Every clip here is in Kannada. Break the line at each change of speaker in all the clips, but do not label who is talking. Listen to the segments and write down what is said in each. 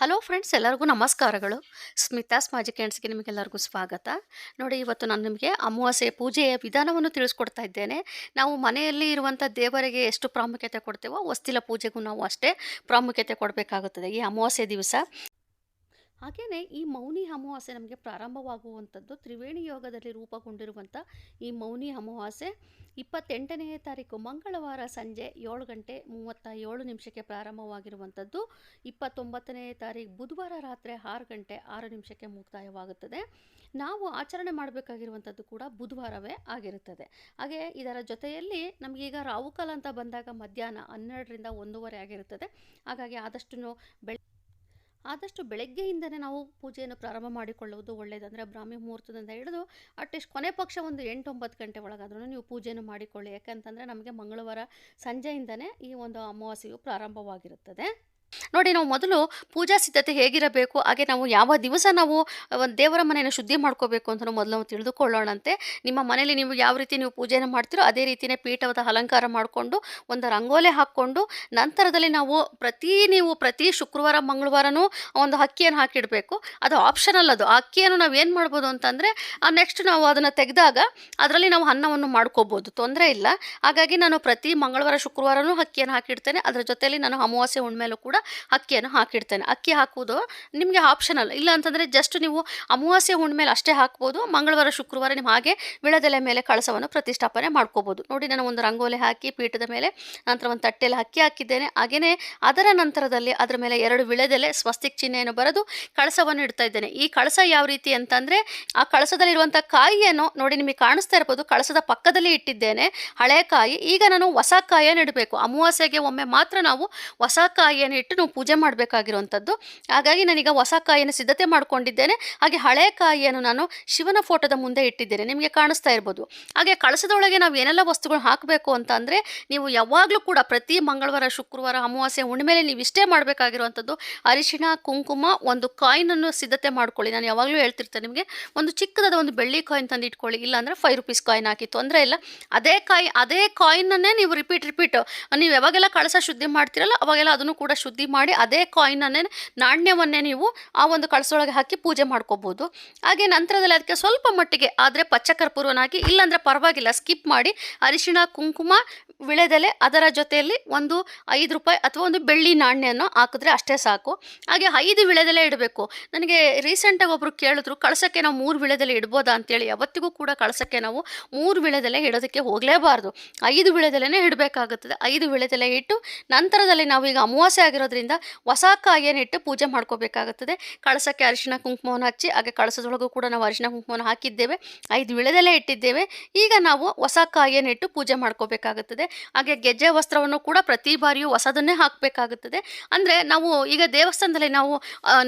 ಹಲೋ ಫ್ರೆಂಡ್ಸ್, ಎಲ್ಲರಿಗೂ ನಮಸ್ಕಾರಗಳು. ಸ್ಮಿತಾಸ್ ಮ್ಯಾಜಿಕ್ ಕೆಂಡ್ಸ್ಗೆ ನಿಮಗೆಲ್ಲರಿಗೂ ಸ್ವಾಗತ. ನೋಡಿ, ಇವತ್ತು ನಾನು ನಿಮಗೆ ಅಮಾವಾಸ್ಯೆ ಪೂಜೆಯ ವಿಧಾನವನ್ನು ತಿಳಿಸ್ಕೊಡ್ತಾ ಇದ್ದೇನೆ. ನಾವು ಮನೆಯಲ್ಲಿ ಇರುವಂಥ ದೇವರಿಗೆ ಎಷ್ಟು ಪ್ರಾಮುಖ್ಯತೆ ಕೊಡ್ತೇವೋ ವಸ್ತಿಲ ಪೂಜೆಗೂ ನಾವು ಅಷ್ಟೇ ಪ್ರಾಮುಖ್ಯತೆ ಕೊಡಬೇಕಾಗುತ್ತದೆ ಈ ಅಮಾವಾಸ್ಯೆ ದಿವಸ. ಹಾಗೆಯೇ ಈ ಮೌನಿ ಅಮಾವಾಸ್ಯೆ ನಮಗೆ ಪ್ರಾರಂಭವಾಗುವಂಥದ್ದು ತ್ರಿವೇಣಿ ಯೋಗದಲ್ಲಿ ರೂಪುಗೊಂಡಿರುವಂಥ ಈ ಮೌನಿ ಅಮಾವಾಸ್ಯೆ ಇಪ್ಪತ್ತೆಂಟನೆಯ ತಾರೀಕು ಮಂಗಳವಾರ ಸಂಜೆ ಏಳು ಗಂಟೆ ಮೂವತ್ತ ಏಳು ನಿಮಿಷಕ್ಕೆ ಪ್ರಾರಂಭವಾಗಿರುವಂಥದ್ದು. ಇಪ್ಪತ್ತೊಂಬತ್ತನೆಯ ತಾರೀಕು ಬುಧವಾರ ರಾತ್ರಿ ಆರು ಗಂಟೆ ಆರು ನಿಮಿಷಕ್ಕೆ ಮುಕ್ತಾಯವಾಗುತ್ತದೆ. ನಾವು ಆಚರಣೆ ಮಾಡಬೇಕಾಗಿರುವಂಥದ್ದು ಕೂಡ ಬುಧವಾರವೇ ಆಗಿರುತ್ತದೆ. ಹಾಗೆ ಇದರ ಜೊತೆಯಲ್ಲಿ ನಮಗೀಗ ರಾಹುಕಾಲ ಅಂತ ಬಂದಾಗ ಮಧ್ಯಾಹ್ನ ಹನ್ನೆರಡರಿಂದ ಒಂದೂವರೆ ಆಗಿರುತ್ತದೆ. ಹಾಗಾಗಿ ಆದಷ್ಟು ಬೆಳ ಆದಷ್ಟು ಬೆಳಗ್ಗೆಯಿಂದನೇ ನಾವು ಪೂಜೆಯನ್ನು ಪ್ರಾರಂಭ ಮಾಡಿಕೊಳ್ಳುವುದು ಒಳ್ಳೆಯದು ಬ್ರಾಹ್ಮಿ ಮುಹೂರ್ತದಿಂದ ಹಿಡಿದು ಅಟ್ಲೀಸ್ಟ್ ಕೊನೆ ಪಕ್ಷ ಒಂದು ಎಂಟು ಒಂಬತ್ತು ಗಂಟೆ ಒಳಗಾದ್ರೂ ನೀವು ಪೂಜೆಯನ್ನು ಮಾಡಿಕೊಳ್ಳಿ. ಯಾಕಂತಂದರೆ ನಮಗೆ ಮಂಗಳವಾರ ಸಂಜೆಯಿಂದನೇ ಈ ಒಂದು ಅಮಾವಾಸ್ಯೆಯು ಪ್ರಾರಂಭವಾಗಿರುತ್ತದೆ. ನೋಡಿ ನಾವು ಮೊದಲು ಪೂಜಾ ಸಿದ್ಧತೆ ಹೇಗಿರಬೇಕು, ಹಾಗೆ ನಾವು ಯಾವ ದಿವಸ ನಾವು ಒಂದು ದೇವರ ಮನೆಯನ್ನು ಶುದ್ಧಿ ಮಾಡ್ಕೋಬೇಕು ಅಂತ ಮೊದಲು ನಾವು ತಿಳಿದುಕೊಳ್ಳೋಣಂತೆ. ನಿಮ್ಮ ಮನೆಯಲ್ಲಿ ನೀವು ಯಾವ ರೀತಿ ನೀವು ಪೂಜೆಯನ್ನು ಮಾಡ್ತೀರೋ ಅದೇ ರೀತಿಯೇ ಪೀಠದ ಅಲಂಕಾರ ಮಾಡಿಕೊಂಡು ಒಂದು ರಂಗೋಲೆ ಹಾಕ್ಕೊಂಡು, ನಂತರದಲ್ಲಿ ನಾವು ಪ್ರತಿ ನೀವು ಪ್ರತಿ ಶುಕ್ರವಾರ, ಮಂಗಳವಾರನೂ ಒಂದು ಅಕ್ಕಿಯನ್ನು ಹಾಕಿಡಬೇಕು. ಅದು ಆಪ್ಷನಲ್ ಅದು. ಆ ಅಕ್ಕಿಯನ್ನು ನಾವು ಏನು ಮಾಡ್ಬೋದು ಅಂತಂದರೆ ನೆಕ್ಸ್ಟ್ ನಾವು ಅದನ್ನು ತೆಗೆದಾಗ ಅದರಲ್ಲಿ ನಾವು ಅನ್ನವನ್ನು ಮಾಡ್ಕೋಬೋದು. ತೊಂದರೆ ಇಲ್ಲ. ಹಾಗಾಗಿ ನಾನು ಪ್ರತಿ ಮಂಗಳವಾರ, ಶುಕ್ರವಾರನೂ ಅಕ್ಕಿಯನ್ನು ಹಾಕಿಡ್ತೇನೆ. ಅದರ ಜೊತೆಯಲ್ಲಿ ನಾನು ಅಮಾವಾಸ್ಯೆ ಹುಣ್ಮೇಲೂ ಕೂಡ ಅಕ್ಕಿಯನ್ನು ಹಾಕಿಡ್ತೇನೆ. ಅಕ್ಕಿ ಹಾಕುವುದು ನಿಮಗೆ ಆಪ್ಷನಲ್ ಇಲ್ಲ ಅಂತಂದರೆ ಜಸ್ಟ್ ನೀವು ಅಮಾವಾಸ್ಯೆ ಹುಣ್ಮೇಲೆ ಅಷ್ಟೇ ಹಾಕ್ಬೋದು, ಮಂಗಳವಾರ, ಶುಕ್ರವಾರ ನೀವು ಹಾಗೆ ವಿಳದೆಲೆ ಮೇಲೆ ಕಳಸವನ್ನು ಪ್ರತಿಷ್ಠಾಪನೆ ಮಾಡ್ಕೋಬೋದು. ನೋಡಿ ನಾನು ಒಂದು ರಂಗೋಲಿ ಹಾಕಿ ಪೀಠದ ಮೇಲೆ ನಂತರ ಒಂದು ತಟ್ಟೆಯಲ್ಲಿ ಅಕ್ಕಿ ಹಾಕಿದ್ದೇನೆ. ಹಾಗೆಯೇ ಅದರ ನಂತರದಲ್ಲಿ ಅದರ ಮೇಲೆ ಎರಡು ವಿಳೆದೆಲೆ ಸ್ವಸ್ತಿಕ್ ಚಿಹ್ನೆಯನ್ನು ಬರೆದು ಕಳಸವನ್ನು ಇಡ್ತಾ ಇದ್ದೇನೆ. ಈ ಕಳಸ ಯಾವ ರೀತಿ ಅಂತಂದರೆ ಆ ಕಳಸದಲ್ಲಿರುವಂಥ ಕಾಯಿಯನ್ನು ನೋಡಿ ನಿಮಗೆ ಕಾಣಿಸ್ತಾ ಇರ್ಬೋದು. ಕಳಸದ ಪಕ್ಕದಲ್ಲಿ ಇಟ್ಟಿದ್ದೇನೆ ಹಳೆ ಕಾಯಿ. ಈಗ ನಾನು ಹೊಸ ಕಾಯಿಯನ್ನು ಇಡಬೇಕು. ಅಮಾವಾಸ್ಯೆಗೆ ಒಮ್ಮೆ ಮಾತ್ರ ನಾವು ಹೊಸ ಕಾಯಿಯನ್ನು ಇಟ್ಟು ನಾವು ಪೂಜೆ ಮಾಡಬೇಕಾಗಿರುವಂಥದ್ದು. ಹಾಗಾಗಿ ನಾನೀಗ ಹೊಸ ಕಾಯಿಯನ್ನು ಸಿದ್ಧತೆ ಮಾಡಿಕೊಂಡಿದ್ದೇನೆ. ಹಾಗೆ ಹಳೆ ಕಾಯಿಯನ್ನು ನಾನು ಶಿವನ ಫೋಟೋದ ಮುಂದೆ ಇಟ್ಟಿದ್ದೇನೆ. ನಿಮಗೆ ಕಾಣಿಸ್ತಾ ಇರ್ಬೋದು. ಹಾಗೆ ಕಳಸದೊಳಗೆ ನಾವು ಏನೆಲ್ಲ ವಸ್ತುಗಳು ಹಾಕಬೇಕು ಅಂತ ಅಂದರೆ ನೀವು ಯಾವಾಗಲೂ ಕೂಡ ಪ್ರತಿ ಮಂಗಳವಾರ, ಶುಕ್ರವಾರ, ಅಮಾವಾಸ್ಯೆ, ಹುಣ್ಣಿಮೆಲೆ ನೀವು ಇಷ್ಟೇ ಮಾಡಬೇಕಾಗಿರುವಂಥದ್ದು ಅರಿಶಿಣ, ಕುಂಕುಮ ಒಂದು ಕಾಯಿನನ್ನು ಸಿದ್ಧತೆ ಮಾಡ್ಕೊಳ್ಳಿ. ನಾನು ಯಾವಾಗಲೂ ಹೇಳ್ತಿರ್ತೇನೆ ನಿಮಗೆ ಒಂದು ಚಿಕ್ಕದಾದ ಒಂದು ಬೆಳ್ಳಿ ಕಾಯಿನ್ ತಂದು ಇಟ್ಕೊಳ್ಳಿ. ಇಲ್ಲಾಂದರೆ ಫೈವ್ ರುಪೀಸ್ ಕಾಯಿನ್ ಹಾಕಿ, ತೊಂದರೆ ಇಲ್ಲ. ಅದೇ ಕಾಯಿ, ಅದೇ ಕಾಯಿನನ್ನೇ ನೀವು ರಿಪೀಟ್ ರಿಪೀಟ್ ನೀವು ಯಾವಾಗೆಲ್ಲ ಕಳಸ ಶುದ್ಧಿ ಮಾಡ್ತೀರಲ್ಲ, ಅವಾಗೆಲ್ಲ ಅದನ್ನು ಕೂಡ ಶುದ್ಧಿ ಮಾಡಿ ಅದೇ ಕಾಯಿನನ್ನೇ ನಾಣ್ಯವನ್ನೇ ನೀವು ಆ ಒಂದು ಕಳಸೊಳಗೆ ಹಾಕಿ ಪೂಜೆ ಮಾಡ್ಕೋಬೋದು. ಹಾಗೆ ನಂತರದಲ್ಲಿ ಅದಕ್ಕೆ ಸ್ವಲ್ಪ ಮಟ್ಟಿಗೆ ಆದರೆ ಹಾಕಿ ಇಲ್ಲಾಂದರೆ ಪರವಾಗಿಲ್ಲ ಸ್ಕಿಪ್ ಮಾಡಿ ಅರಿಶಿಣ, ಕುಂಕುಮ, ವಿಳೆದೆಲೆ ಅದರ ಜೊತೆಯಲ್ಲಿ ಒಂದು ಐದು ರೂಪಾಯಿ ಅಥವಾ ಒಂದು ಬೆಳ್ಳಿ ನಾಣ್ಯನ ಹಾಕಿದ್ರೆ ಅಷ್ಟೇ ಸಾಕು. ಹಾಗೆ ಐದು ವಿಳೆದೆಲೆ ಇಡಬೇಕು. ನನಗೆ ರೀಸೆಂಟಾಗಿ ಒಬ್ಬರು ಕೇಳಿದ್ರು, ಕಳಸಕ್ಕೆ ನಾವು ಮೂರು ವಿಳೆದೆಲೆ ಇಡ್ಬೋದಾ? ಅಂತೇಳಿ. ಯಾವತ್ತಿಗೂ ಕೂಡ ಕಳಸಕ್ಕೆ ನಾವು ಮೂರು ವಿಳೆದೆಲೆ ಇಡೋದಕ್ಕೆ ಹೋಗಲೇಬಾರ್ದು. ಐದು ವಿಳೆದೆಲೆನೇ ಇಡಬೇಕಾಗುತ್ತದೆ. ಐದು ವಿಳೆದೆಲೆ ಇಟ್ಟು ನಂತರದಲ್ಲಿ ನಾವು ಈಗ ಅಮಾವಾಸ್ಯೆ ಆಗಿರೋದ್ರಿಂದ ಹೊಸ ಕಾಯಿಯನ್ನು ಇಟ್ಟು ಪೂಜೆ ಮಾಡ್ಕೋಬೇಕಾಗುತ್ತದೆ. ಕಳಸಕ್ಕೆ ಅರಿಶಿಣ ಕುಂಕುಮವನ್ನು ಹಚ್ಚಿ, ಹಾಗೆ ಕಳಸದೊಳಗೂ ಕೂಡ ನಾವು ಅರಿಶಿಣ ಕುಂಕುಮವನ್ನು ಹಾಕಿದ್ದೇವೆ. ಐದು ವಿಳೆದೆಲೆ ಇಟ್ಟಿದ್ದೇವೆ. ಈಗ ನಾವು ಹೊಸ ಕಾಯಿಯನ್ನು ಇಟ್ಟು ಪೂಜೆ ಮಾಡ್ಕೋಬೇಕಾಗುತ್ತದೆ. ಹಾಗೆ ಗೆಜ್ಜೆ ವಸ್ತ್ರವನ್ನು ಕೂಡ ಪ್ರತಿ ಬಾರಿಯೂ ಹೊಸದನ್ನೇ ಹಾಕಬೇಕಾಗುತ್ತದೆ. ಅಂದರೆ ನಾವು ಈಗ ದೇವಸ್ಥಾನದಲ್ಲಿ ನಾವು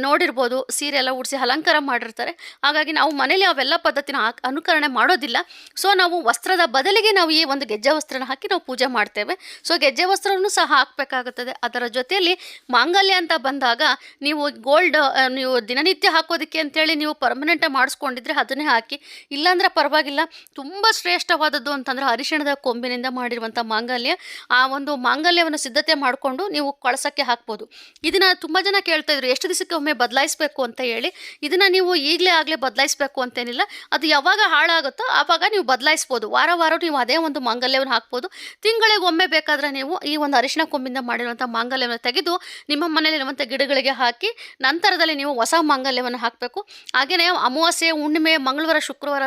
ನೋಡಿರ್ಬೋದು, ಸೀರೆ ಎಲ್ಲ ಉಡಿಸಿ ಅಲಂಕಾರ ಮಾಡಿರ್ತಾರೆ. ಹಾಗಾಗಿ ನಾವು ಮನೇಲಿ ಅವೆಲ್ಲ ಪದ್ಧತಿನ ಅನುಕರಣೆ ಮಾಡೋದಿಲ್ಲ. ಸೊ ನಾವು ವಸ್ತ್ರದ ಬದಲಿಗೆ ನಾವು ಈ ಒಂದು ಗೆಜ್ಜೆ ವಸ್ತ್ರನ ಹಾಕಿ ನಾವು ಪೂಜೆ ಮಾಡ್ತೇವೆ. ಸೊ ಗೆಜ್ಜೆ ವಸ್ತ್ರವನ್ನು ಸಹ ಹಾಕಬೇಕಾಗುತ್ತದೆ. ಅದರ ಜೊತೆಯಲ್ಲಿ ಮಾಂಗಲ್ಯ ಅಂತ ಬಂದಾಗ ನೀವು ಗೋಲ್ಡ್ ನೀವು ದಿನನಿತ್ಯ ಹಾಕೋದಕ್ಕೆ ಅಂತೇಳಿ ನೀವು ಪರ್ಮನೆಂಟ್ ಮಾಡಿಸ್ಕೊಂಡಿದ್ರೆ ಅದನ್ನೇ ಹಾಕಿ, ಇಲ್ಲಾಂದ್ರೆ ಪರವಾಗಿಲ್ಲ. ತುಂಬ ಶ್ರೇಷ್ಠವಾದದ್ದು ಅಂತಂದ್ರೆ ಅರಿಶಿಣದ ಕೊಂಬಿನಿಂದ ಮಾಡಿರುವಂಥ ಮಾಂಗಲ್ಯ. ಆ ಒಂದು ಮಾಂಗಲ್ಯವನ್ನು ಸಿದ್ಧತೆ ಮಾಡಿಕೊಂಡು ನೀವು ಕಳಸಕ್ಕೆ ಹಾಕ್ಬೋದು. ಇದನ್ನು ತುಂಬ ಜನ ಕೇಳ್ತಾ ಇದ್ರು, ಎಷ್ಟು ದಿವಸಕ್ಕೆ ಒಮ್ಮೆ ಬದಲಾಯಿಸಬೇಕು? ಅಂತ ಹೇಳಿ. ಇದನ್ನು ನೀವು ಈಗಲೇ ಆಗಲೇ ಬದಲಾಯಿಸಬೇಕು ಅಂತೇನಿಲ್ಲ. ಅದು ಯಾವಾಗ ಹಾಳಾಗುತ್ತೋ ಆವಾಗ ನೀವು ಬದಲಾಯಿಸ್ಬೋದು. ವಾರ ವಾರ ನೀವು ಅದೇ ಒಂದು ಮಾಂಗಲ್ಯವನ್ನು ಹಾಕ್ಬೋದು. ತಿಂಗಳಿಗೆ ಒಮ್ಮೆ ಬೇಕಾದರೆ ನೀವು ಈ ಒಂದು ಅರಿಶಿಣ ಕೊಂಬಿಂದ ಮಾಡಿರುವಂಥ ಮಾಂಗಲ್ಯವನ್ನು ತೆಗೆದು ನಿಮ್ಮ ಮನೆಯಲ್ಲಿರುವಂಥ ಗಿಡಗಳಿಗೆ ಹಾಕಿ ನಂತರದಲ್ಲಿ ನೀವು ಹೊಸ ಮಾಂಗಲ್ಯವನ್ನು ಹಾಕಬೇಕು. ಹಾಗೆಯೇ ಅಮಾವಾಸ್ಯೆ, ಹುಣ್ಣಿಮೆ, ಮಂಗಳವಾರ, ಶುಕ್ರವಾರ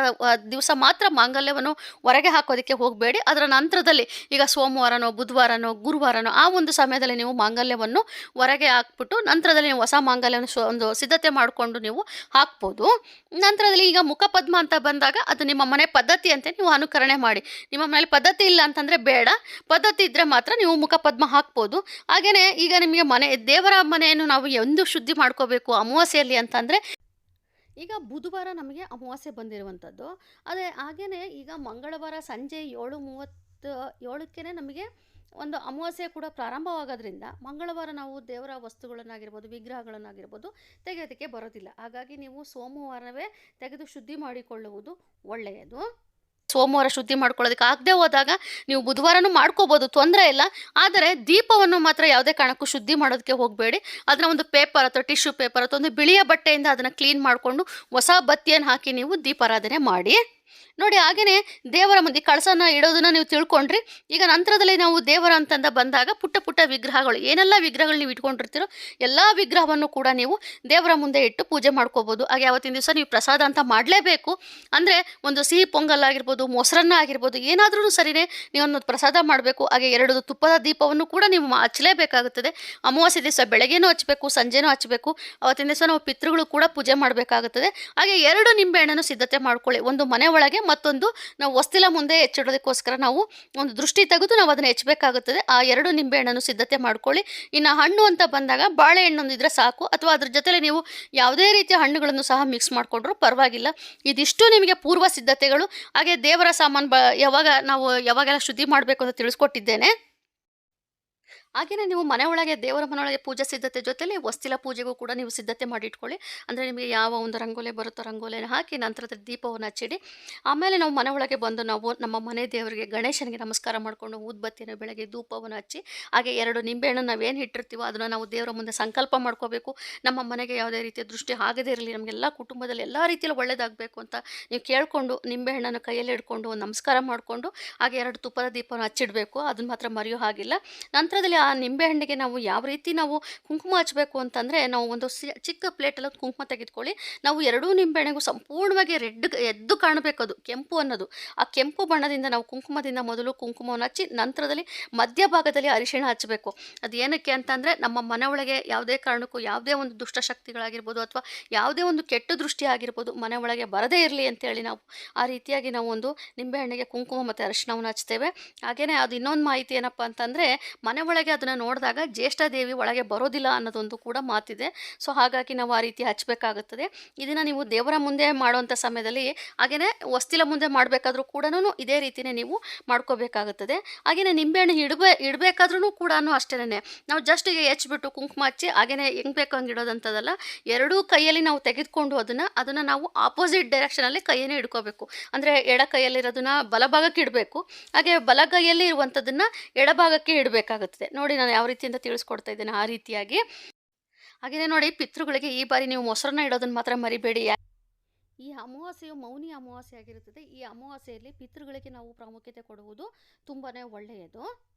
ದಿವಸ ಮಾತ್ರ ಮಾಂಗಲ್ಯವನ್ನು ಹೊರಗೆ ಹಾಕೋದಕ್ಕೆ ಹೋಗಬೇಡಿ. ಅದರ ನಂತರದಲ್ಲಿ ಈಗ ಸೋಮವಾರನೋ, ಬುಧವಾರನೋ, ಗುರುವಾರನೋ ಆ ಒಂದು ಸಮಯದಲ್ಲಿ ನೀವು ಮಾಂಗಲ್ಯವನ್ನು ಹೊರಗೆ ಹಾಕ್ಬಿಟ್ಟು ನಂತರದಲ್ಲಿ ನೀವು ಹೊಸ ಮಾಂಗಲ್ಯವನ್ನು ಒಂದು ಸಿದ್ಧತೆ ಮಾಡಿಕೊಂಡು ನೀವು ಹಾಕ್ಬೋದು. ನಂತರದಲ್ಲಿ ಈಗ ಮುಖಪದ್ಮ ಅಂತ ಬಂದಾಗ ಅದು ನಿಮ್ಮ ಮನೆ ಪದ್ಧತಿ ಅಂತ ನೀವು ಅನುಕರಣೆ ಮಾಡಿ. ನಿಮ್ಮ ಮನೇಲಿ ಪದ್ಧತಿ ಇಲ್ಲ ಅಂತಂದರೆ ಬೇಡ. ಪದ್ಧತಿ ಇದ್ದರೆ ಮಾತ್ರ ನೀವು ಮುಖಪದ್ಮ ಹಾಕ್ಬೋದು. ಹಾಗೆಯೇ ಈಗ ನಿಮಗೆ ಮನೆ, ದೇವರ ಮನೆಯನ್ನು ನಾವು ಎಂದು ಶುದ್ಧಿ ಮಾಡ್ಕೋಬೇಕು ಅಮಾವಾಸ್ಯೆಯಲ್ಲಿ ಅಂತಂದರೆ ಈಗ ಬುಧವಾರ ನಮಗೆ ಅಮಾವಾಸ್ಯೆ ಬಂದಿರುವಂಥದ್ದು. ಅದೇ ಹಾಗೆಯೇ ಈಗ ಮಂಗಳವಾರ ಸಂಜೆ ಏಳು ಮೂವತ್ತು ಏಳಕ್ಕೇ ನಮಗೆ ಒಂದು ಅಮಾವಾಸ್ಯೆ ಕೂಡ ಪ್ರಾರಂಭವಾಗೋದ್ರಿಂದ ಮಂಗಳವಾರ ನಾವು ದೇವರ ವಸ್ತುಗಳನ್ನಾಗಿರ್ಬೋದು, ವಿಗ್ರಹಗಳನ್ನಾಗಿರ್ಬೋದು ತೆಗೆಯೋದಕ್ಕೆ ಬರೋದಿಲ್ಲ. ಹಾಗಾಗಿ ನೀವು ಸೋಮವಾರವೇ ತೆಗೆದು ಶುದ್ಧಿ ಮಾಡಿಕೊಳ್ಳುವುದು ಒಳ್ಳೆಯದು. ಸೋಮವಾರ ಶುದ್ಧಿ ಮಾಡ್ಕೊಳ್ಳೋದಕ್ಕೆ ಆಗದೆ ಹೋದಾಗ ನೀವು ಬುಧವಾರನೂ ಮಾಡ್ಕೋಬೋದು, ತೊಂದರೆ ಇಲ್ಲ. ಆದರೆ ದೀಪವನ್ನು ಮಾತ್ರ ಯಾವುದೇ ಕಾರಣಕ್ಕೂ ಶುದ್ಧಿ ಮಾಡೋದಕ್ಕೆ ಹೋಗಬೇಡಿ. ಅದನ್ನ ಒಂದು ಪೇಪರ್ ಅಥವಾ ಟಿಶ್ಯೂ ಪೇಪರ್ ಅಥವಾ ಒಂದು ಬಿಳಿಯ ಬಟ್ಟೆಯಿಂದ ಅದನ್ನು ಕ್ಲೀನ್ ಮಾಡಿಕೊಂಡು ಹೊಸ ಬತ್ತಿಯನ್ನು ಹಾಕಿ ನೀವು ದೀಪಾರಾಧನೆ ಮಾಡಿ. ನೋಡಿ ಹಾಗೆಯೇ ದೇವರ ಮುಂದೆ ಕಳಸನ ಇಡೋದನ್ನ ನೀವು ತಿಳ್ಕೊಂಡ್ರಿ. ಈಗ ನಂತರದಲ್ಲಿ ನಾವು ದೇವರ ಅಂತಂದ ಬಂದಾಗ ಪುಟ್ಟ ಪುಟ್ಟ ವಿಗ್ರಹಗಳು, ಏನೆಲ್ಲ ವಿಗ್ರಹಗಳು ನೀವು ಇಟ್ಕೊಂಡಿರ್ತೀರೋ ಎಲ್ಲ ವಿಗ್ರಹವನ್ನು ಕೂಡ ನೀವು ದೇವರ ಮುಂದೆ ಇಟ್ಟು ಪೂಜೆ ಮಾಡ್ಕೋಬೋದು. ಹಾಗೆ ಅವತ್ತಿನ ದಿವಸ ನೀವು ಪ್ರಸಾದ ಅಂತ ಮಾಡಲೇಬೇಕು. ಅಂದರೆ ಒಂದು ಸಿಹಿ ಪೊಂಗಲ್ ಆಗಿರ್ಬೋದು, ಮೊಸರನ್ನ ಆಗಿರ್ಬೋದು ಏನಾದರೂ ಸರಿನೇ ನೀವೊಂದು ಪ್ರಸಾದ ಮಾಡಬೇಕು. ಹಾಗೆ ಎರಡು ತುಪ್ಪದ ದೀಪವನ್ನು ಕೂಡ ನೀವು ಹಚ್ಚಲೇಬೇಕಾಗುತ್ತದೆ. ಅಮಾವಾಸ್ಯೆ ದಿವಸ ಬೆಳಗ್ಗೆನೂ ಹಚ್ಚಬೇಕು, ಸಂಜೆನೂ ಹಚ್ಚಬೇಕು. ಅವತ್ತಿನ ದಿವಸ ನಾವು ಪಿತೃಗಳು ಕೂಡ ಪೂಜೆ ಮಾಡಬೇಕಾಗುತ್ತದೆ. ಹಾಗೆ ಎರಡು ನಿಂಬೆಹಣ್ಣನ್ನು ಸಿದ್ಧತೆ ಮಾಡ್ಕೊಳ್ಳಿ. ಒಂದು ಮನೆ ಒಳಗೆ ಮತ್ತೊಂದು ನಾವು ಹೊಸ್ತಿಲ ಮುಂದೆ ಹೆಚ್ಚಿಡೋದಕ್ಕೋಸ್ಕರ ನಾವು ಒಂದು ದೃಷ್ಟಿ ತೆಗೆದು ನಾವು ಅದನ್ನು ಹೆಚ್ಚಬೇಕಾಗುತ್ತದೆ ಆ ಎರಡು ನಿಂಬೆಹಣ್ಣನ್ನು ಸಿದ್ಧತೆ ಮಾಡ್ಕೊಳ್ಳಿ. ಇನ್ನು ಹಣ್ಣು ಅಂತ ಬಂದಾಗ ಬಾಳೆಹಣ್ಣು ಇದ್ರೆ ಸಾಕು. ಅಥವಾ ಅದ್ರ ಜೊತೆಲೆ ನೀವು ಯಾವುದೇ ರೀತಿಯ ಹಣ್ಣುಗಳನ್ನು ಸಹ ಮಿಕ್ಸ್ ಮಾಡಿಕೊಂಡ್ರೂ ಪರವಾಗಿಲ್ಲ. ಇದಿಷ್ಟು ನಿಮಗೆ ಪೂರ್ವ ಸಿದ್ಧತೆಗಳು. ಹಾಗೆ ದೇವರ ಸಾಮಾನು ಬ ಯಾವಾಗ ನಾವು ಯಾವಾಗೆಲ್ಲ ಶುದ್ಧಿ ಮಾಡಬೇಕು ಅಂತ ತಿಳಿಸ್ಕೊಟ್ಟಿದ್ದೇನೆ. ಹಾಗೆಯೇ ನೀವು ಮನೆ ದೇವರ ಮನೆಯೊಳಗೆ ಪೂಜೆ ಸಿದ್ಧತೆ ಜೊತೆಲಿ ವಸ್ತಿಲ ಪೂಜೆಗೂ ಕೂಡ ನೀವು ಸಿದ್ಧತೆ ಮಾಡಿ ಇಟ್ಕೊಳ್ಳಿ ಅಂದರೆ ನಿಮಗೆ ಯಾವ ಒಂದು ರಂಗೋಲೆ ಬರುತ್ತೋ ರಂಗೋಲೆನ ಹಾಕಿ ನಂತರದ ದೀಪವನ್ನು ಹಚ್ಚಿಡಿ. ಆಮೇಲೆ ನಾವು ಮನೆ ಬಂದು ನಾವು ನಮ್ಮ ಮನೆ ದೇವರಿಗೆ ಗಣೇಶನಿಗೆ ನಮಸ್ಕಾರ ಮಾಡಿಕೊಂಡು ಊದ್ಬತ್ತಿನ ಬೆಳಗ್ಗೆ ಧೂಪವನ್ನು ಹಚ್ಚಿ, ಹಾಗೆ ಎರಡು ನಿಂಬೆಹಣ್ಣು ನಾವೇನು ಇಟ್ಟಿರ್ತೀವೋ ಅದನ್ನು ನಾವು ದೇವರ ಮುಂದೆ ಸಂಕಲ್ಪ ಮಾಡ್ಕೋಬೇಕು. ನಮ್ಮ ಮನೆಗೆ ಯಾವುದೇ ರೀತಿಯ ದೃಷ್ಟಿ ಆಗದೇ ಇರಲಿ, ನಮಗೆಲ್ಲ ಕುಟುಂಬದಲ್ಲಿ ಎಲ್ಲ ರೀತಿಯಲ್ಲಿ ಒಳ್ಳೆಯದಾಗಬೇಕು ಅಂತ ನೀವು ಕೇಳಿಕೊಂಡು ನಿಂಬೆಹಣ್ಣನ್ನು ಕೈಯಲ್ಲಿ ಹಿಡ್ಕೊಂಡು ನಮಸ್ಕಾರ ಮಾಡಿಕೊಂಡು, ಹಾಗೆ ಎರಡು ತುಪ್ಪದ ದೀಪವನ್ನು ಹಚ್ಚಿಡಬೇಕು. ಅದನ್ನು ಮಾತ್ರ ಮರೆಯೋ ಹಾಗಿಲ್ಲ. ನಂತರದಲ್ಲಿ ನಿಂಬೆಹಣ್ಣಿಗೆ ನಾವು ಯಾವ ರೀತಿ ನಾವು ಕುಂಕುಮ ಹಚ್ಚಬೇಕು ಅಂತಂದರೆ ನಾವು ಒಂದು ಚಿಕ್ಕ ಪ್ಲೇಟಲ್ಲಿ ಒಂದು ಕುಂಕುಮ ತೆಗೆದುಕೊಳ್ಳಿ. ನಾವು ಎರಡೂ ನಿಂಬೆಹಣ್ಣಿಗೂ ಸಂಪೂರ್ಣವಾಗಿ ರೆಡ್ ಎದ್ದು ಕಾಣಬೇಕು ಅದು, ಕೆಂಪು ಅನ್ನೋದು. ಆ ಕೆಂಪು ಬಣ್ಣದಿಂದ ನಾವು ಕುಂಕುಮದಿಂದ ಮೊದಲು ಕುಂಕುಮವನ್ನು ಹಚ್ಚಿ ನಂತರದಲ್ಲಿ ಮಧ್ಯಭಾಗದಲ್ಲಿ ಅರಿಶಿಣ ಹಚ್ಚಬೇಕು. ಅದು ಏನಕ್ಕೆ ಅಂತಂದರೆ ನಮ್ಮ ಮನೆ ಯಾವುದೇ ಕಾರಣಕ್ಕೂ ಯಾವುದೇ ಒಂದು ದುಷ್ಟಶಕ್ತಿಗಳಾಗಿರ್ಬೋದು ಅಥವಾ ಯಾವುದೇ ಒಂದು ಕೆಟ್ಟ ದೃಷ್ಟಿ ಆಗಿರ್ಬೋದು ಮನೆ ಬರದೇ ಇರಲಿ ಅಂತೇಳಿ ನಾವು ಆ ರೀತಿಯಾಗಿ ನಾವು ಒಂದು ನಿಂಬೆಹಣ್ಣಿಗೆ ಕುಂಕುಮ ಮತ್ತು ಅರಿಶಿಣವನ್ನು ಹಚ್ತೇವೆ. ಹಾಗೆಯೇ ಅದು ಇನ್ನೊಂದು ಮಾಹಿತಿ ಏನಪ್ಪ ಅಂತಂದರೆ ಮನೆ ಅದನ್ನು ನೋಡಿದಾಗ ಜ್ಯೇಷ್ಠ ದೇವಿ ಒಳಗೆ ಬರೋದಿಲ್ಲ ಅನ್ನೋದೊಂದು ಕೂಡ ಮಾತಿದೆ. ಸೊ ಹಾಗಾಗಿ ನಾವು ಆ ರೀತಿ ಹಚ್ಚಬೇಕಾಗುತ್ತದೆ. ಇದನ್ನು ನೀವು ದೇವರ ಮುಂದೆ ಮಾಡುವಂಥ ಸಮಯದಲ್ಲಿ ಹಾಗೆಯೇ ವಸ್ತಿಲ ಮುಂದೆ ಮಾಡಬೇಕಾದ್ರೂ ಕೂಡ ಇದೇ ರೀತಿಯೇ ನೀವು ಮಾಡ್ಕೋಬೇಕಾಗುತ್ತದೆ. ಹಾಗೆಯೇ ನಿಂಬೆಹಣ್ಣು ಇಡಬೇ ಇಡಬೇಕಾದ್ರೂ ಕೂಡ ಅಷ್ಟೇ ನಾವು ಜಸ್ಟ್ ಈಗ ಹೆಚ್ಚಿಬಿಟ್ಟು ಕುಂಕುಮ ಹಚ್ಚಿ ಹಾಗೆಯೇ ಹೆಂಗೆ ಬೇಕು ಹಂಗೆ ಇಡೋದಂಥದ್ದಲ್ಲ ಎರಡೂ ಕೈಯಲ್ಲಿ ನಾವು ತೆಗೆದುಕೊಂಡು ಅದನ್ನು ಅದನ್ನು ನಾವು ಆಪೋಸಿಟ್ ಡೈರೆಕ್ಷನಲ್ಲಿ ಕೈಯನ್ನೇ ಇಡ್ಕೋಬೇಕು ಅಂದರೆ ಎಡ ಕೈಯಲ್ಲಿರೋದನ್ನ ಬಲಭಾಗಕ್ಕೆ ಇಡಬೇಕು. ಹಾಗೆ ಬಲಗೈಯಲ್ಲಿ ಇರುವಂಥದ್ದನ್ನು ಎಡಭಾಗಕ್ಕೆ ಇಡಬೇಕಾಗುತ್ತದೆ. ನಾನು ಯಾವ ರೀತಿಯಿಂದ ತಿಳಿಸ್ಕೊಡ್ತಾ ಇದ್ದೇನೆ ಆ ರೀತಿಯಾಗಿ. ಹಾಗೆಯೇ ನೋಡಿ ಪಿತೃಗಳಿಗೆ ಈ ಬಾರಿ ನೀವು ಮೊಸರನ್ನ ಇಡೋದನ್ನು ಮಾತ್ರ ಮರಿಬೇಡಿ. ಈ ಅಮಾವಾಸ್ಯೆಯು ಮೌನಿ ಅಮಾವಾಸ್ಯೆ ಆಗಿರುತ್ತದೆ. ಈ ಅಮಾವಾಸ್ಯೆಯಲ್ಲಿ ಪಿತೃಗಳಿಗೆ ನಾವು ಪ್ರಾಮುಖ್ಯತೆ ಕೊಡುವುದು ತುಂಬಾ ಒಳ್ಳೆಯದು.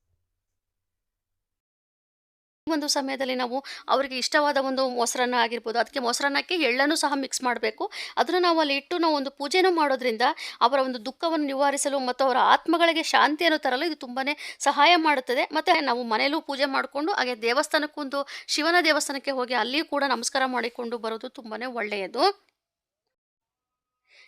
ಒಂದು ಸಮಯದಲ್ಲಿ ನಾವು ಅವರಿಗೆ ಇಷ್ಟವಾದ ಒಂದು ಮೊಸರನ್ನ ಆಗಿರ್ಬೋದು, ಅದಕ್ಕೆ ಮೊಸರನ್ನಕ್ಕೆ ಎಳ್ಳನ್ನು ಸಹ ಮಿಕ್ಸ್ ಮಾಡಬೇಕು. ಅದನ್ನು ನಾವು ಅಲ್ಲಿ ಇಟ್ಟು ನಾವು ಒಂದು ಪೂಜೆನೂ ಮಾಡೋದ್ರಿಂದ ಅವರ ಒಂದು ದುಃಖವನ್ನು ನಿವಾರಿಸಲು ಮತ್ತು ಅವರ ಆತ್ಮಗಳಿಗೆ ಶಾಂತಿಯನ್ನು ತರಲು ಇದು ತುಂಬಾ ಸಹಾಯ ಮಾಡುತ್ತದೆ. ಮತ್ತು ನಾವು ಮನೆಯಲ್ಲೂ ಪೂಜೆ ಮಾಡಿಕೊಂಡು ಹಾಗೆ ದೇವಸ್ಥಾನಕ್ಕೊಂದು ಶಿವನ ದೇವಸ್ಥಾನಕ್ಕೆ ಹೋಗಿ ಅಲ್ಲಿಯೂ ಕೂಡ ನಮಸ್ಕಾರ ಮಾಡಿಕೊಂಡು ಬರೋದು ತುಂಬಾ ಒಳ್ಳೆಯದು.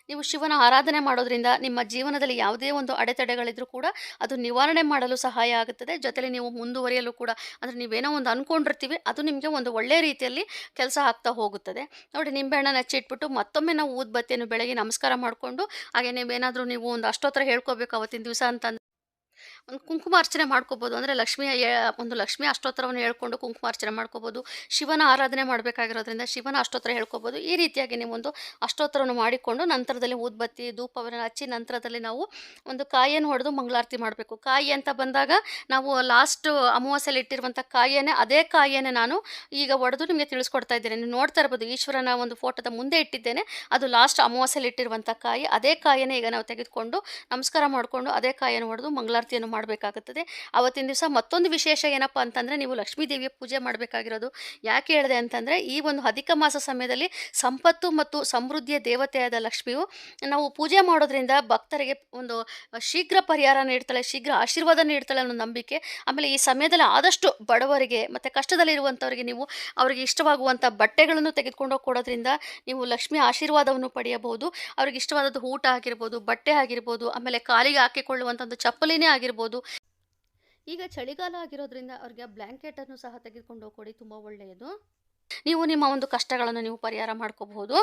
ನೀವು ಶಿವನ ಆರಾಧನೆ ಮಾಡೋದ್ರಿಂದ ನಿಮ್ಮ ಜೀವನದಲ್ಲಿ ಯಾವುದೇ ಒಂದು ಅಡೆತಡೆಗಳಿದ್ರೂ ಕೂಡ ಅದು ನಿವಾರಣೆ ಮಾಡಲು ಸಹಾಯ ಆಗುತ್ತದೆ. ಜೊತೆಲಿ ನೀವು ಮುಂದುವರಿಯಲು ಕೂಡ ಅಂದರೆ ನೀವೇನೋ ಒಂದು ಅಂದ್ಕೊಂಡಿರ್ತೀವಿ ಅದು ನಿಮಗೆ ಒಂದು ಒಳ್ಳೆಯ ರೀತಿಯಲ್ಲಿ ಕೆಲಸ ಆಗ್ತಾ ಹೋಗುತ್ತದೆ. ನೋಡಿ ನಿಂಬೆಹಣ್ಣನ್ನು ಹಚ್ಚಿಟ್ಬಿಟ್ಟು ಮತ್ತೊಮ್ಮೆ ನಾವು ಊದ್ಬತ್ತಿಯನ್ನು ಬೆಳಗ್ಗೆ ನಮಸ್ಕಾರ ಮಾಡಿಕೊಂಡು, ಹಾಗೆ ನೀವೇನಾದರೂ ನೀವು ಒಂದು ಅಷ್ಟೋತ್ತರ ಹೇಳ್ಕೋಬೇಕು ಅವತ್ತಿನ ದಿವಸ ಅಂತಂದ್ರೆ ಒಂದು ಕುಂಕುಮ ಅರ್ಚನೆ ಮಾಡ್ಕೋಬೋದು. ಅಂದರೆ ಲಕ್ಷ್ಮಿಯ ಒಂದು ಲಕ್ಷ್ಮಿ ಅಷ್ಟೋತ್ತರವನ್ನು ಹೇಳ್ಕೊಂಡು ಕುಂಕುಮ ಅರ್ಚನೆ ಮಾಡ್ಕೋಬೋದು. ಶಿವನ ಆರಾಧನೆ ಮಾಡಬೇಕಾಗಿರೋದ್ರಿಂದ ಶಿವನ ಅಷ್ಟೋತ್ತರ ಹೇಳ್ಕೋಬೋದು. ಈ ರೀತಿಯಾಗಿ ನೀವು ಒಂದು ಅಷ್ಟೋತ್ತರವನ್ನು ಮಾಡಿಕೊಂಡು ನಂತರದಲ್ಲಿ ಊದ್ಬತ್ತಿ, ಧೂಪವನ್ನು ಹಚ್ಚಿ ನಂತರದಲ್ಲಿ ನಾವು ಒಂದು ಕಾಯಿಯನ್ನು ಹೊಡೆದು ಮಂಗಳಾರತಿ ಮಾಡಬೇಕು. ಕಾಯಿ ಅಂತ ಬಂದಾಗ ನಾವು ಲಾಸ್ಟ್ ಅಮಾವಾಸ್ಯೆಯಲ್ಲಿ ಇಟ್ಟಿರುವಂಥ ಕಾಯಿಯನ್ನೇ, ಅದೇ ಕಾಯಿಯನ್ನೇ ನಾನು ಈಗ ಹೊಡೆದು ನಿಮಗೆ ತಿಳಿಸ್ಕೊಡ್ತಾ ಇದ್ದೇನೆ. ನೀವು ನೋಡ್ತಾ ಇರ್ಬೋದು, ಈಶ್ವರನ ಒಂದು ಫೋಟೋದ ಮುಂದೆ ಇಟ್ಟಿದ್ದೇನೆ. ಅದು ಲಾಸ್ಟ್ ಅಮಾವಾಸ್ಯೆಯಲ್ಲಿ ಇಟ್ಟಿರುವಂಥ ಕಾಯಿ, ಅದೇ ಕಾಯಿಯನ್ನೇ ಈಗ ನಾವು ತೆಗೆದುಕೊಂಡು ನಮಸ್ಕಾರ ಮಾಡಿಕೊಂಡು ಅದೇ ಕಾಯಿಯನ್ನು ಹೊಡೆದು ಮಂಗಳಾರತಿಯನ್ನು ಮಾಡಬೇಕಾಗುತ್ತದೆ. ಅವತ್ತಿನ ದಿವಸ ಮತ್ತೊಂದು ವಿಶೇಷ ಏನಪ್ಪ ಅಂತಂದರೆ, ನೀವು ಲಕ್ಷ್ಮೀ ದೇವಿಯ ಪೂಜೆ ಮಾಡಬೇಕಾಗಿರೋದು. ಯಾಕೆ ಹೇಳಿದೆ ಅಂತಂದರೆ, ಈ ಒಂದು ಅಧಿಕ ಮಾಸ ಸಮಯದಲ್ಲಿ ಸಂಪತ್ತು ಮತ್ತು ಸಮೃದ್ಧಿಯ ದೇವತೆಯಾದ ಲಕ್ಷ್ಮಿಯು ನಾವು ಪೂಜೆ ಮಾಡೋದ್ರಿಂದ ಭಕ್ತರಿಗೆ ಒಂದು ಶೀಘ್ರ ಪರಿಹಾರ ನೀಡ್ತಾಳೆ, ಶೀಘ್ರ ಆಶೀರ್ವಾದ ನೀಡ್ತಾಳೆ ಅನ್ನೋ ನಂಬಿಕೆ. ಆಮೇಲೆ ಈ ಸಮಯದಲ್ಲಿ ಆದಷ್ಟು ಬಡವರಿಗೆ ಮತ್ತು ಕಷ್ಟದಲ್ಲಿರುವಂಥವರಿಗೆ ನೀವು ಅವರಿಗೆ ಇಷ್ಟವಾಗುವಂಥ ಬಟ್ಟೆಗಳನ್ನು ತೆಗೆದುಕೊಂಡು ಕೊಡೋದ್ರಿಂದ ನೀವು ಲಕ್ಷ್ಮಿ ಆಶೀರ್ವಾದವನ್ನು ಪಡೆಯಬಹುದು. ಅವ್ರಿಗೆ ಇಷ್ಟವಾದದ್ದು ಊಟ ಆಗಿರ್ಬೋದು, ಬಟ್ಟೆ ಆಗಿರ್ಬೋದು, ಆಮೇಲೆ ಕಾಲಿಗೆ ಹಾಕಿಕೊಳ್ಳುವಂಥ ಒಂದು ಚಪ್ಪಲಿನೇ ಆಗಿರ್ಬೋದು. ಈಗ ಚಳಿಗಾಲ ಆಗಿರೋದ್ರಿಂದ ಅವ್ರಿಗೆ ಬ್ಲ್ಯಾಂಕೆಟನ್ನು ಸಹ ತೆಗೆದುಕೊಂಡು ಹೋಗಿ ತುಂಬ ಒಳ್ಳೆಯದು. ನೀವು ನಿಮ್ಮ ಒಂದು ಕಷ್ಟಗಳನ್ನು ನೀವು ಪರಿಹಾರ ಮಾಡ್ಕೋಬಹುದು.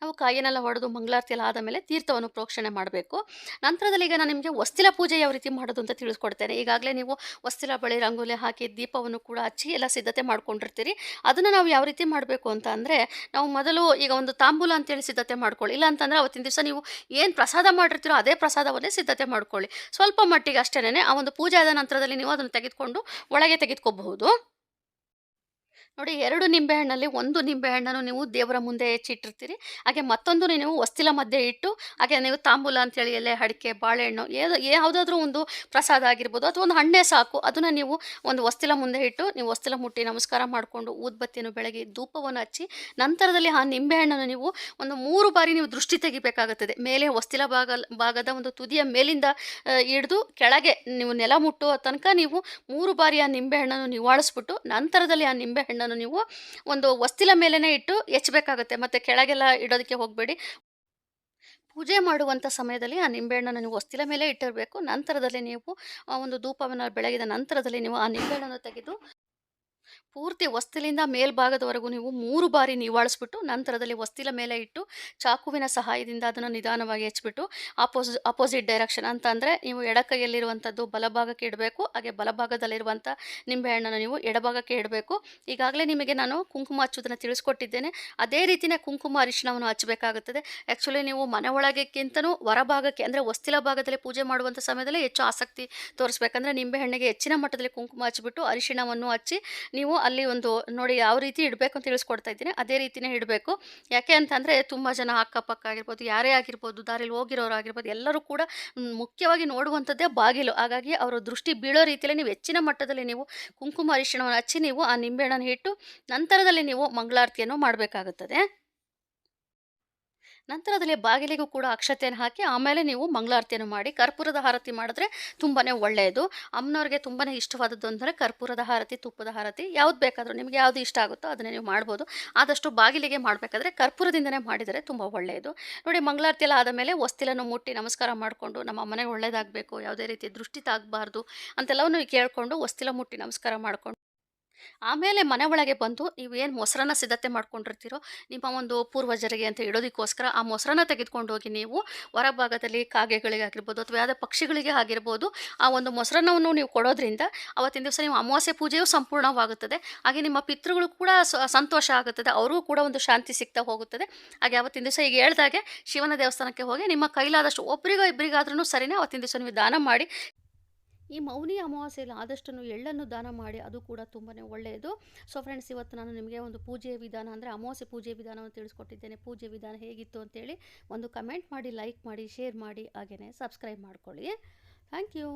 ನಾವು ಕಾಯಿನೆಲ್ಲ ಹೊಡೆದು ಮಂಗಳಾರತಿ ಎಲ್ಲ ಆದ ಮೇಲೆ ತೀರ್ಥವನ್ನು ಪ್ರೋಕ್ಷಣೆ ಮಾಡಬೇಕು. ನಂತರದಲ್ಲಿ ಈಗ ನಾನು ನಿಮಗೆ ವಸ್ತಿಲ ಪೂಜೆ ಯಾವ ರೀತಿ ಮಾಡೋದು ಅಂತ ತಿಳಿಸ್ಕೊಡ್ತೇನೆ. ಈಗಾಗಲೇ ನೀವು ವಸ್ತಿಲ ಬಳಿ, ರಂಗೋಲಿ ಹಾಕಿ ದೀಪವನ್ನು ಕೂಡ ಹಚ್ಚಿ ಎಲ್ಲ ಸಿದ್ಧತೆ ಮಾಡ್ಕೊಂಡಿರ್ತೀರಿ. ಅದನ್ನು ನಾವು ಯಾವ ರೀತಿ ಮಾಡಬೇಕು ಅಂತ ಅಂದರೆ ನಾವು ಮೊದಲು ಈಗ ಒಂದು ತಾಂಬೂಲ ಅಂತೇಳಿ ಸಿದ್ಧತೆ ಮಾಡ್ಕೊಳ್ಳಿ. ಇಲ್ಲ ಅಂತಂದರೆ ಅವತ್ತಿನ ದಿವಸ ನೀವು ಏನು ಪ್ರಸಾದ ಮಾಡಿರ್ತೀರೋ ಅದೇ ಪ್ರಸಾದವನ್ನೇ ಸಿದ್ಧತೆ ಮಾಡ್ಕೊಳ್ಳಿ. ಸ್ವಲ್ಪ ಮಟ್ಟಿಗೆ ಅಷ್ಟೇನೆ ಆ ಒಂದು ಪೂಜೆ ಆದ ನಂತರದಲ್ಲಿ ನೀವು ಅದನ್ನು ತೆಗೆದುಕೊಂಡು ಒಳಗೆ ತೆಗೆದುಕೋಬಹುದು. ನೋಡಿ ಎರಡು ನಿಂಬೆಹಣ್ಣಲ್ಲಿ ಒಂದು ನಿಂಬೆಹಣ್ಣನ್ನು ನೀವು ದೇವರ ಮುಂದೆ ಹೆಚ್ಚಿಟ್ಟಿರ್ತೀರಿ. ಹಾಗೆ ಮತ್ತೊಂದು ನೀವು ವಸ್ತಿಲ ಮಧ್ಯೆ ಇಟ್ಟು, ಹಾಗೆ ನೀವು ತಾಂಬೂಲ ಅಂತೇಳಿ ಎಲೆ, ಅಡಿಕೆ, ಬಾಳೆಹಣ್ಣು ಯಾವುದಾದ್ರೂ ಒಂದು ಪ್ರಸಾದ ಆಗಿರ್ಬೋದು ಅಥವಾ ಒಂದು ಹಣ್ಣೆ ಸಾಕು, ಅದನ್ನು ನೀವು ಒಂದು ವಸ್ತಿಲ ಮುಂದೆ ಇಟ್ಟು, ನೀವು ವಸ್ತಿಲ ಮುಟ್ಟಿ ನಮಸ್ಕಾರ ಮಾಡಿಕೊಂಡು ಊದ್ಬತ್ತಿಯನ್ನು ಬೆಳಗ್ಗೆ ಧೂಪವನ್ನು ಹಚ್ಚಿ, ನಂತರದಲ್ಲಿ ಆ ನಿಂಬೆಹಣ್ಣನ್ನು ನೀವು ಒಂದು ಮೂರು ಬಾರಿ ನೀವು ದೃಷ್ಟಿ ತೆಗಿಬೇಕಾಗುತ್ತದೆ. ಮೇಲೆ ವಸ್ತಿಲ ಭಾಗ, ಭಾಗದ ಒಂದು ತುದಿಯ ಮೇಲಿಂದ ಹಿಡಿದು ಕೆಳಗೆ ನೀವು ನೆಲ ಮುಟ್ಟುವ ತನಕ ನೀವು ಮೂರು ಬಾರಿ ಆ ನಿಂಬೆಹಣ್ಣನ್ನು ನಿವಾಳಿಸ್ಬಿಟ್ಟು, ನಂತರದಲ್ಲಿ ಆ ನಿಂಬೆಹಣ್ಣನ್ನು ನೀವು ಒಂದು ವಸ್ತಿಲ ಮೇಲೇ ಇಟ್ಟು ಹೆಚ್ಚಬೇಕಾಗುತ್ತೆ ಮತ್ತು ಕೆಳಗೆಲ್ಲ ಇಡೋದಕ್ಕೆ ಹೋಗಬೇಡಿ. ಪೂಜೆ ಮಾಡುವಂಥ ಸಮಯದಲ್ಲಿ ಆ ನಿಂಬೆಹಣ್ಣನ್ನು ನೀವು ಹೊಸ್ತಿಲ ಮೇಲೆ ಇಟ್ಟಿರಬೇಕು. ನಂತರದಲ್ಲಿ ನೀವು ಒಂದು ಧೂಪವನ್ನು ಬೆಳಗಿದ ನಂತರದಲ್ಲಿ ನೀವು ಆ ನಿಂಬೆಹಣ್ಣನ್ನು ತೆಗೆದು ಪೂರ್ತಿ ವಸ್ತಿಲಿಂದ ಮೇಲ್ಭಾಗದವರೆಗೂ ನೀವು ಮೂರು ಬಾರಿ ನಿವಾಳಿಸ್ಬಿಟ್ಟು ನಂತರದಲ್ಲಿ ವಸ್ತಿಲ ಮೇಲೆ ಇಟ್ಟು ಚಾಕುವಿನ ಸಹಾಯದಿಂದ ಅದನ್ನು ನಿಧಾನವಾಗಿ ಹೆಚ್ಚಿಬಿಟ್ಟು ಅಪೋಸಿ, ಅಪೋಸಿಟ್ ಡೈರೆಕ್ಷನ್. ಅಂತ ಅಂದರೆ ನೀವು ಎಡಕೈಯಲ್ಲಿರುವಂಥದ್ದು ಬಲಭಾಗಕ್ಕೆ ಇಡಬೇಕು, ಹಾಗೆ ಬಲಭಾಗದಲ್ಲಿರುವಂಥ ನಿಂಬೆಹಣ್ಣನ್ನು ನೀವು ಎಡಭಾಗಕ್ಕೆ ಇಡಬೇಕು. ಈಗಾಗಲೇ ನಿಮಗೆ ನಾನು ಕುಂಕುಮ ಹಚ್ಚೋದನ್ನು ತಿಳಿಸ್ಕೊಟ್ಟಿದ್ದೇನೆ. ಅದೇ ರೀತಿಯೇ ಕುಂಕುಮ ಅರಿಶಿಣವನ್ನು ಹಚ್ಚಬೇಕಾಗುತ್ತದೆ. ಆ್ಯಕ್ಚುಲಿ ನೀವು ಮನೆ ಒಳಗೆಕ್ಕಿಂತನೂ ಹೊರಭಾಗಕ್ಕೆ ಅಂದರೆ ವಸ್ತಿಲ ಭಾಗದಲ್ಲಿ ಪೂಜೆ ಮಾಡುವಂಥ ಸಮಯದಲ್ಲಿ ಹೆಚ್ಚು ಆಸಕ್ತಿ ತೋರಿಸ್ಬೇಕಂದ್ರೆ ನಿಂಬೆಹಣ್ಣಿಗೆ ಹೆಚ್ಚಿನ ಮಟ್ಟದಲ್ಲಿ ಕುಂಕುಮ ಹಚ್ಚಿಬಿಟ್ಟು ಅರಿಶಿಣವನ್ನು ಹಚ್ಚಿ ನೀವು ಅಲ್ಲಿ ಒಂದು ನೋಡಿ ಯಾವ ರೀತಿ ಇಡಬೇಕು ಅಂತ ತಿಳಿಸ್ಕೊಡ್ತಾ ಇದ್ದೀನಿ. ಅದೇ ರೀತಿಯೇ ಇಡಬೇಕು. ಯಾಕೆ ಅಂತಂದರೆ ತುಂಬ ಜನ ಅಕ್ಕಪಕ್ಕ ಆಗಿರ್ಬೋದು, ಯಾರೇ ಆಗಿರ್ಬೋದು, ದಾರಿಲಿ ಹೋಗಿರೋರು ಆಗಿರ್ಬೋದು, ಎಲ್ಲರೂ ಕೂಡ ಮುಖ್ಯವಾಗಿ ನೋಡುವಂಥದ್ದೇ ಬಾಗಿಲು. ಹಾಗಾಗಿ ಅವರ ದೃಷ್ಟಿ ಬೀಳೋ ರೀತಿಯಲ್ಲಿ ನೀವು ಹೆಚ್ಚಿನ ಮಟ್ಟದಲ್ಲಿ ನೀವು ಕುಂಕುಮ ಅರಿಶಿಣವನ್ನು ಹಚ್ಚಿ ನೀವು ಆ ನಿಂಬೆಹಣ್ಣನ್ನು ಇಟ್ಟು ನಂತರದಲ್ಲಿ ನೀವು ಮಂಗಳಾರತಿಯನ್ನು ಮಾಡಬೇಕಾಗುತ್ತದೆ. ನಂತರದಲ್ಲಿ ಬಾಗಿಲಿಗೂ ಕೂಡ ಅಕ್ಷತೆಯನ್ನು ಹಾಕಿ, ಆಮೇಲೆ ನೀವು ಮಂಗಳಾರತಿಯನ್ನು ಮಾಡಿ, ಕರ್ಪೂರದ ಹಾರತಿ ಮಾಡಿದ್ರೆ ತುಂಬಾ ಒಳ್ಳೆಯದು. ಅಮ್ಮನವ್ರಿಗೆ ತುಂಬಾ ಇಷ್ಟವಾದದ್ದು ಅಂದರೆ ಕರ್ಪೂರದ ಹಾರತಿ, ತುಪ್ಪದ ಹಾರತಿ, ಯಾವ್ದು ಬೇಕಾದರೂ ನಿಮಗೆ ಯಾವುದು ಇಷ್ಟ ಆಗುತ್ತೋ ಅದನ್ನೇ ನೀವು ಮಾಡ್ಬೋದು. ಆದಷ್ಟು ಬಾಗಿಲಿಗೆ ಮಾಡಬೇಕಾದ್ರೆ ಕರ್ಪೂರದಿಂದನೇ ಮಾಡಿದರೆ ತುಂಬ ಒಳ್ಳೆಯದು. ನೋಡಿ, ಮಂಗಳಾರತಿ ಎಲ್ಲ ಆದಮೇಲೆ ಮುಟ್ಟಿ ನಮಸ್ಕಾರ ಮಾಡಿಕೊಂಡು, ನಮ್ಮ ಮನೆಗೆ ಒಳ್ಳೆಯದಾಗಬೇಕು ಯಾವುದೇ ರೀತಿ ದೃಷ್ಟಿ ತಾಗಬಾರ್ದು ಅಂತೆಲ್ಲವನ್ನು ಕೇಳಿಕೊಂಡು ಹೊಸ್ತಿಲ ಮುಟ್ಟಿ ನಮಸ್ಕಾರ ಮಾಡಿಕೊಂಡು ಆಮೇಲೆ ಮನೆ ಒಳಗೆ ಬಂದು ನೀವು ಏನು ಮೊಸರನ್ನ ಸಿದ್ಧತೆ ಮಾಡ್ಕೊಂಡಿರ್ತೀರೋ, ನಿಮ್ಮ ಒಂದು ಪೂರ್ವಜರಿಗೆ ಅಂತ ಇಡೋದಕ್ಕೋಸ್ಕರ ಆ ಮೊಸರನ್ನ ತೆಗೆದುಕೊಂಡು ಹೋಗಿ ನೀವು ಹೊರಭಾಗದಲ್ಲಿ ಕಾಗೆಗಳಿಗೆ ಆಗಿರ್ಬೋದು ಅಥವಾ ಯಾವುದೇ ಪಕ್ಷಿಗಳಿಗೆ ಆಗಿರ್ಬೋದು, ಆ ಒಂದು ಮೊಸರನ್ನವನ್ನು ನೀವು ಕೊಡೋದ್ರಿಂದ ಅವತ್ತಿನ ದಿವಸ ನೀವು ಅಮಾವಾಸ್ಯೆ ಪೂಜೆಯು ಸಂಪೂರ್ಣವಾಗುತ್ತದೆ. ಹಾಗೆ ನಿಮ್ಮ ಪಿತೃಗಳು ಕೂಡ ಸಂತೋಷ ಆಗುತ್ತದೆ. ಅವರಿಗೂ ಕೂಡ ಒಂದು ಶಾಂತಿ ಸಿಗ್ತಾ ಹೋಗುತ್ತದೆ. ಹಾಗೆ ಅವತ್ತಿನ ದಿವಸ ಈಗ ಹೇಳ್ದಾಗೆ ಶಿವನ ದೇವಸ್ಥಾನಕ್ಕೆ ಹೋಗಿ ನಿಮ್ಮ ಕೈಲಾದಷ್ಟು ಒಬ್ಬರಿಗೋ ಇಬ್ಬರಿಗಾದ್ರೂ ಸರಿನೇ ಅವತ್ತಿನ ದಿವಸ ನೀವು ದಾನ ಮಾಡಿ ಈ ಮೌನಿ ಅಮಾವಾಸ್ಯೆಯಲ್ಲಿ ಆದಷ್ಟನ್ನು ಎಳ್ಳನ್ನು ದಾನ ಮಾಡಿ ಅದು ಕೂಡ ತುಂಬಾ ಒಳ್ಳೆಯದು. ಸೊ ಫ್ರೆಂಡ್ಸ್ ಇವತ್ತು ನಾನು ನಿಮಗೆ ಒಂದು ಪೂಜೆಯ ವಿಧಾನ ಅಂದರೆ ಅಮಾವಾಸ್ಯೆ ಪೂಜೆ ವಿಧಾನವನ್ನು ತಿಳಿಸ್ಕೊಟ್ಟಿದ್ದೇನೆ. ಪೂಜೆ ವಿಧಾನ ಹೇಗಿತ್ತು ಅಂತೇಳಿ ಒಂದು ಕಮೆಂಟ್ ಮಾಡಿ ಲೈಕ್ ಮಾಡಿ ಶೇರ್ ಮಾಡಿ ಹಾಗೆಯೇ ಸಬ್ಸ್ಕ್ರೈಬ್ ಮಾಡ್ಕೊಳ್ಳಿ. Thank you